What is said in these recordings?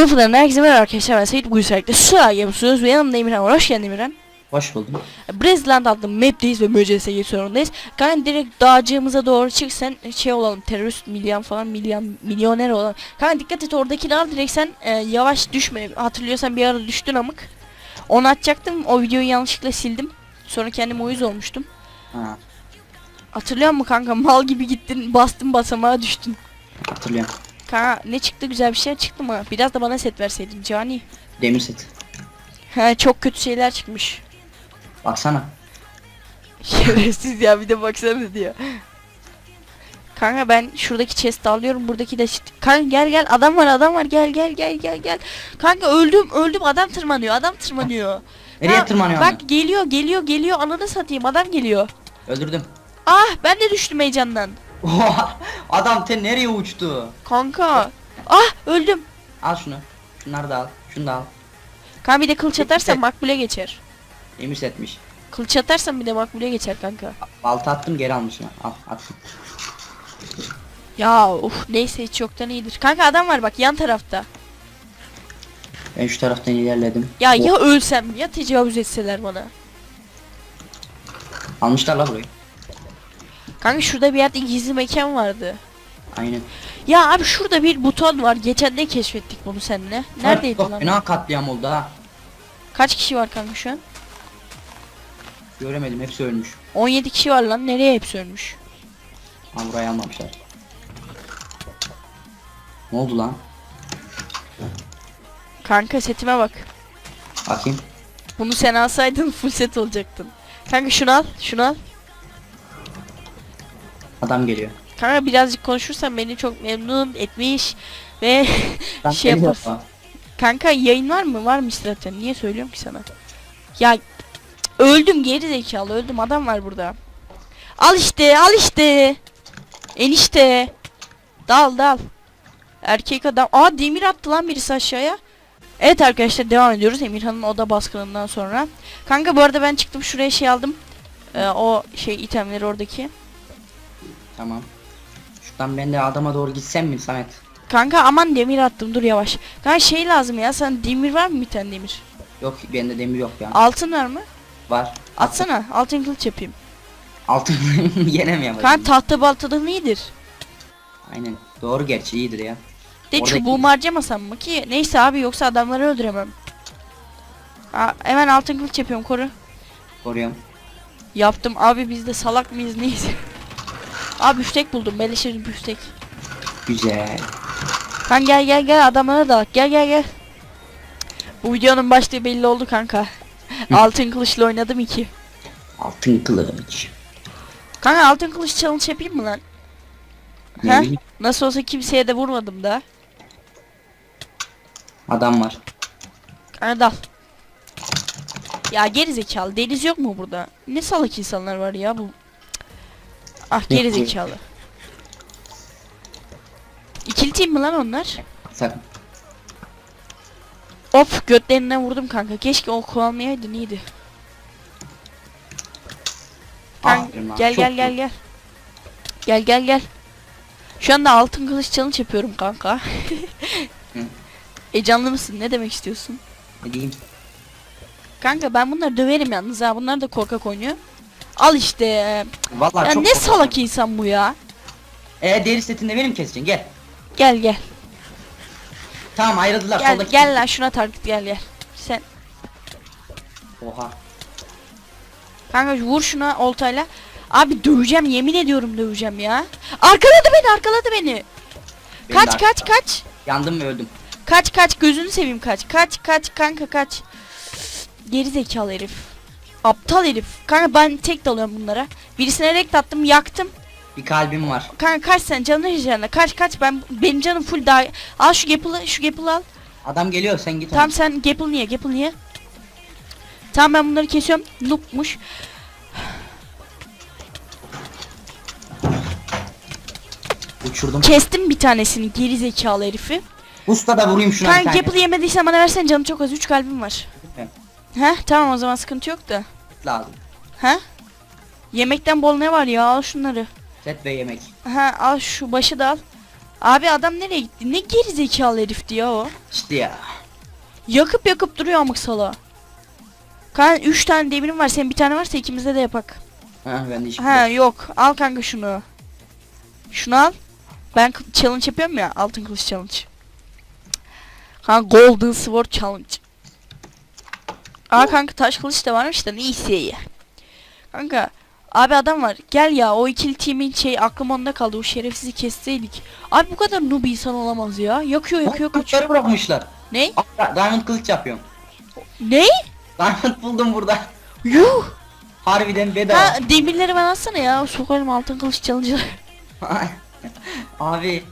Uykularına herkese merhaba arkadaşlar ben Seyit bugün sürekli Sıra yapıyorsunuz ve yanımda Emirhan var. Hoş geldin Emirhan. Hoş buldum. Brezland adlı map'teyiz ve mücadelesi geçiyorundayız. Kanka direkt dağcığımıza doğru çık sen şey olalım terörist milyon falan milyon milyoner olalım. Kanka dikkat et oradakini al direkt sen e, yavaş düşme. Hatırlıyorsan bir ara düştün amık. Onu atacaktım o videoyu yanlışlıkla sildim. Sonra kendim uyuz olmuştum. Ha, Hatırlıyor musun kanka mal gibi gittin bastın basamağa düştün. hatırlıyorum. Kanka ne çıktı güzel bir şey çıktı mı? Biraz da bana set verseydin cani. Demir set. He çok kötü şeyler çıkmış. Baksana. Şerefsiz ya bir de baksana diyor. Kanka ben şuradaki chest'i alıyorum buradaki de Kanka gel gel adam var adam var gel gel gel gel gel. Kanka öldüm öldüm adam tırmanıyor adam tırmanıyor. Nereye Ha, tırmanıyor Bak geliyor geliyor geliyor ananı satayım adam geliyor. Öldürdüm. Ah ben de düştüm heyecandan. Oha! Adam te nereye uçtu? Kanka. Ah öldüm. Al şunu. Şunları da al. Şunu da al. Kanka bir de kılıç atarsan Evet. makbule geçer. Demir setmiş. Kılıç atarsan bir de makbule geçer kanka. Balta attım geri almışım. Al attım. Ya uf neyse hiç yoktan iyidir. Kanka adam var bak yan tarafta. Ben şu taraftan ilerledim. Ya O- ya ölsem ya tecavüz etseler bana. Almışlar la burayı. Kanka şurada bir yerde gizli mekan vardı. Aynen. Ya abi şurada bir buton var. Geçen de keşfettik bunu seninle. Neredeydi Çok lan? Fena katliam oldu ha. Kaç kişi var kanka şu an? Göremedim hepsi ölmüş. 17 kişi var lan. Nereye hepsi ölmüş? Ha burayı almamışlar. Ne oldu lan? Kanka setime bak. Bakayım. Bunu sen alsaydın full set olacaktın. Kanka şunu al, şunu al. Adam geliyor. Kanka birazcık konuşursan beni çok memnun etmiş ve Lan Şey bak. kanka yayın var mı? Varmış zaten. Niye söylüyorum ki sana? Ya öldüm geri zekalı öldüm adam var burada. Al işte al işte. Enişte. Dal dal. Erkek adam. Aa demir attı lan birisi aşağıya. Evet arkadaşlar devam ediyoruz Emirhan'ın oda baskınından sonra. Kanka bu arada ben çıktım şuraya şey aldım. Ee, o şey itemleri oradaki. Tamam. Şuradan ben de adama doğru gitsem mi Samet? Kanka aman demir attım dur yavaş. Kanka şey lazım ya sen demir var mı bir tane demir? Yok bende demir yok ya. Altın var mı? Var. Atsana altın kılıç yapayım. Altın yenemiyorum. Kanka tahta baltadan iyidir. Aynen. Doğru gerçi iyidir ya. De Oradaki- çubuğumu harcamasam mı ki? Neyse abi yoksa adamları öldüremem. Aa, hemen altın kılıç yapıyorum koru. Koruyorum. Yaptım abi biz de salak mıyız neyiz? Abi büftek buldum beleşir büftek. Güzel. Kan gel gel gel adamlara da gel gel gel. Bu videonun başlığı belli oldu kanka. altın kılıçla oynadım iki. Altın kılıç. Kanka altın kılıç challenge yapayım mı lan? Ne bileyim, Nasıl olsa kimseye de vurmadım da. Adam var. Kanka dal. Ya geri zekalı deniz yok mu burada? Ne salak insanlar var ya bu. Ah geri zekalı. İkili team mi lan onlar? Sakın. Of götlerinden vurdum kanka. Keşke o kullanmayaydın iyiydi. Kanka, Aferin lan, gel çok gel gel iyi. gel. Gel gel gel. Şu anda altın kılıç challenge yapıyorum kanka. Hı. Heyecanlı mısın? Ne demek istiyorsun? Ne diyeyim? Kanka ben bunları döverim yalnız ha. Bunlar da korkak oynuyor. Al işte. Vallahi Ya çok ne salak insan bu ya. Ee deri setinde benim keseceksin gel. Gel gel. Tamam ayrıldılar Gel soldaki. gel lan şuna target gel gel. Sen Oha. kanka vur şuna oltayla. Abi döveceğim yemin ediyorum döveceğim ya. Arkaladı beni arkaladı beni. Benim Kaç kaç arkada. kaç. Yandım ve öldüm. Kaç kaç gözünü seveyim kaç. Kaç kaç kanka kaç. Geri zekalı herif. Aptal herif. Kanka ben tek dalıyorum bunlara. Birisine rekt attım yaktım. Bir kalbim var. Kanka kaç sen canın hicranına kaç kaç ben benim canım full daha. Al şu gapple şu gapple al. Adam geliyor sen git. Tamam sen gapple niye gapple niye? Tamam ben bunları kesiyorum. Noob'muş. ona. Uçurdum. Kestim bir tanesini geri zekalı herifi. Usta da vurayım şuna bir Kanka tane. gapple yemediysen bana versen canım çok az 3 kalbim var. He tamam o zaman sıkıntı yok da. Lazım. He? Yemekten bol ne var ya al şunları. Set ve yemek. Ha al şu başı da al. Abi adam nereye gitti? Ne geri zekalı herifti ya o. İşte ya. Yakıp yakıp duruyor amık sala. Kanka 3 tane demirim var. Senin bir tane varsa ikimizde de yapak. Ha ben de hiç Ha yok. Al kanka şunu. Şunu al. Ben challenge yapıyorum ya. Altın kılıç challenge. Kanka golden sword challenge. Aa kanka taş kılıç da varmış da neyse ya. Kanka abi adam var. Gel ya o ikili team'in şey aklım onda kaldı. O şerefsizi kesseydik. Abi bu kadar noob insan olamaz ya. Yakıyor yakıyor kaçıyor. Kılıçları bırakmışlar. Ne? Aa, Diamond kılıç yapıyorum. Ne? Diamond buldum burada. Yuh. Harbiden bedava. Ha demirleri bana atsana ya. Sokarım altın kılıç challenge'ı. Abi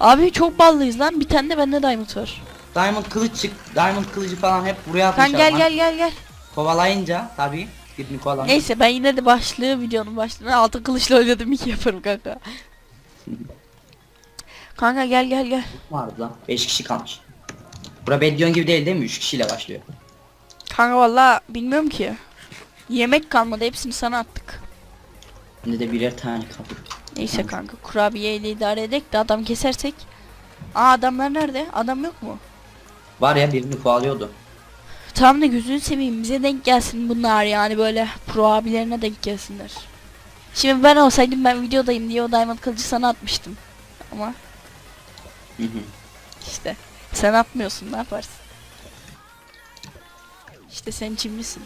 Abi çok ballıyız lan. Bir tane de bende diamond var. Diamond kılıç çık. Diamond kılıcı falan hep buraya atmışlar. Kan gel gel gel gel. Kovalayınca tabii birini kovalan. Neyse ben yine de başlığı videonun başlığına altın kılıçla oynadım iki yaparım kanka. kanka gel gel gel. Vardı lan. 5 kişi kalmış. Bura Bedyon gibi değil değil mi? 3 kişiyle başlıyor. Kanka valla bilmiyorum ki. Yemek kalmadı hepsini sana attık. Bende de birer tane kaldı. Neyse kanka kurabiyeyle idare edek de adam kesersek. Aa adamlar nerede? Adam yok mu? Var ya birini kovalıyordu. Tamam da gözünü seveyim bize denk gelsin bunlar yani böyle pro abilerine denk gelsinler. Şimdi ben olsaydım ben videodayım diye o diamond kılıcı sana atmıştım. Ama Hı hı. işte sen atmıyorsun ne yaparsın? İşte sen cimrisin.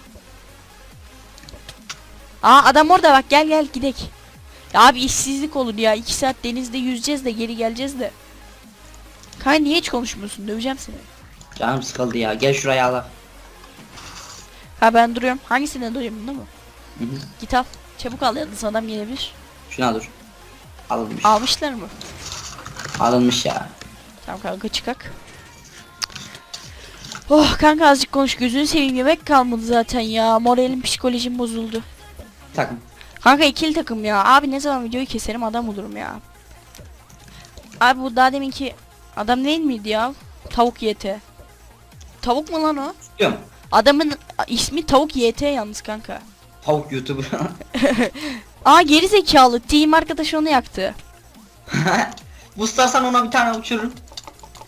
Aa adam orada bak gel gel gidek. Ya abi işsizlik olur ya 2 saat denizde yüzeceğiz de geri geleceğiz de. Kay niye hiç konuşmuyorsun döveceğim seni. Canım sıkıldı ya. Gel şuraya al. Ha ben duruyorum. Hangisinde durayım bunda mı? Hı hı. Git al. Çabuk al yalnız adam gelebilir. Şuna dur. Alınmış. Almışlar mı? Alınmış ya. Tamam kanka çıkak. Oh kanka azıcık konuş gözünü seveyim yemek kalmadı zaten ya. Moralim psikolojim bozuldu. Takım. Kanka ikili takım ya. Abi ne zaman videoyu keserim adam olurum ya. Abi bu daha deminki adam değil miydi ya? Tavuk YT. Tavuk mu lan o? Diyorum. Adamın ismi Tavuk YT yalnız kanka. Tavuk YouTuber. Aa geri zekalı. Team arkadaşı onu yaktı. Buslarsan ona bir tane uçururum.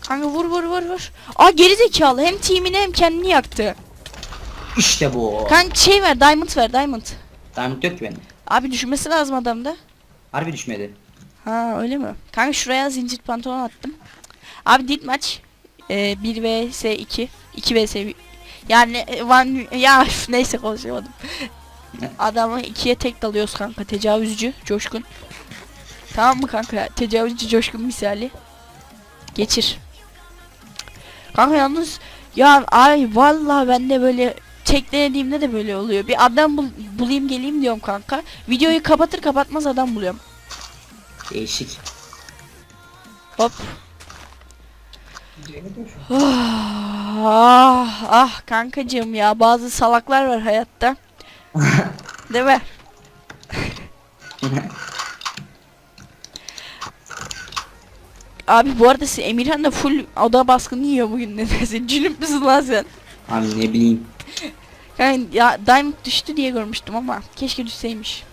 Kanka vur vur vur vur. Aa geri zekalı. Hem teamini hem kendini yaktı. İşte bu. Kanka şey ver diamond ver diamond. Diamond yok ki benim. Abi düşmesi lazım adamda. Harbi düşmedi. Ha öyle mi? Kanka şuraya zincir pantolon attım. Abi dit maç. Ee, 1 vs 2. 2 vs 1. Yani one, ya neyse konuşamadım. Adamı ikiye tek dalıyoruz kanka. Tecavüzcü, coşkun. Tamam mı kanka? Tecavüzcü, coşkun misali. Geçir. Kanka yalnız ya ay vallahi ben de böyle tek denediğimde de böyle oluyor. Bir adam bul- bulayım geleyim diyorum kanka. Videoyu kapatır kapatmaz adam buluyorum. Değişik. Hop. Ah, ah kankacığım ya bazı salaklar var hayatta. Değil mi? Abi bu arada se- Emirhan da full oda baskını yiyor bugün nedense. Cünüp müsün lan sen? Abi ne bileyim. Yani ya Diamond düştü diye görmüştüm ama keşke düşseymiş.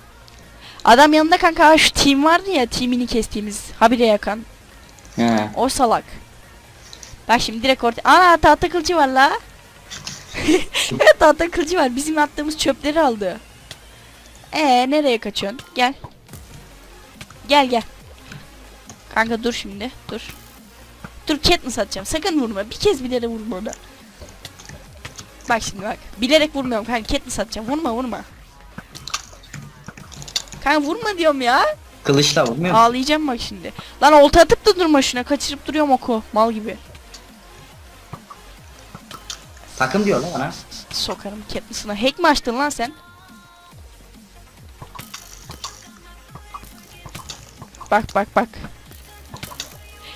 Adam yanında kanka şu team vardı ya teamini kestiğimiz habire yakan. He. O salak. Bak şimdi direkt orta... Ana tahta kılıcı var la. tahta kılıcı var. Bizim attığımız çöpleri aldı. Ee nereye kaçıyorsun? Gel. Gel gel. Kanka dur şimdi. Dur. Dur Katniss atacağım. Sakın vurma. Bir kez bile de vurma ona. Bak şimdi bak. Bilerek vurmuyorum kanka. Katniss atacağım. Vurma vurma. Kanka vurma diyorum ya. Kılıçla vurmuyor musun? Ağlayacağım bak şimdi. Lan olta atıp da durma şuna. Kaçırıp duruyorum oku. Mal gibi. Takım diyor lan bana. Sokarım Katniss'ına. Hack mi açtın lan sen? Bak bak bak.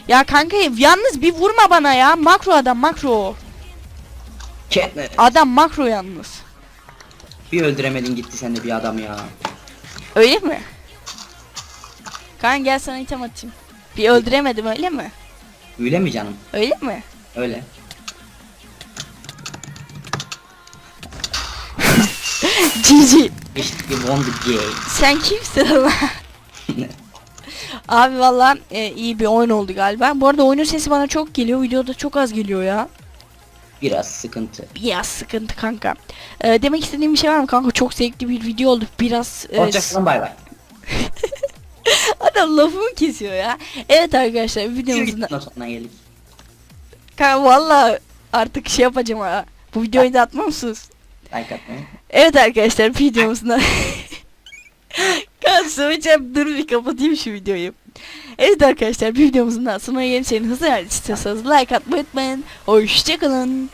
Ya kanka yalnız bir vurma bana ya. Makro adam makro. Katniss. Adam makro yalnız. Bir öldüremedin gitti sen de bir adam ya. Öyle mi? Kanka gel sana item atayım. Bir öldüremedim öyle mi? Öyle mi canım? Öyle mi? Öyle. GG. İşte won the game. Sen kimsin lan? Abi valla e, iyi bir oyun oldu galiba. Bu arada oyunun sesi bana çok geliyor. Videoda çok az geliyor ya. Biraz sıkıntı. Biraz sıkıntı kanka. E, demek istediğim bir şey var mı kanka? Çok zevkli bir video oldu. Biraz e, Hoşçakalın bay bay. adam lafımı kesiyor ya. Evet arkadaşlar videomuzun sonuna geldik. kanka valla artık şey yapacağım ha. Bu videoyu da atmam sus. Like atmayı. Evet arkadaşlar videomuzda söyleyeceğim dur bir kapatayım şu videoyu. Evet arkadaşlar videomuzun daha sonuna gelin. Hızlı istiyorsanız like atmayı unutmayın. Hoşçakalın.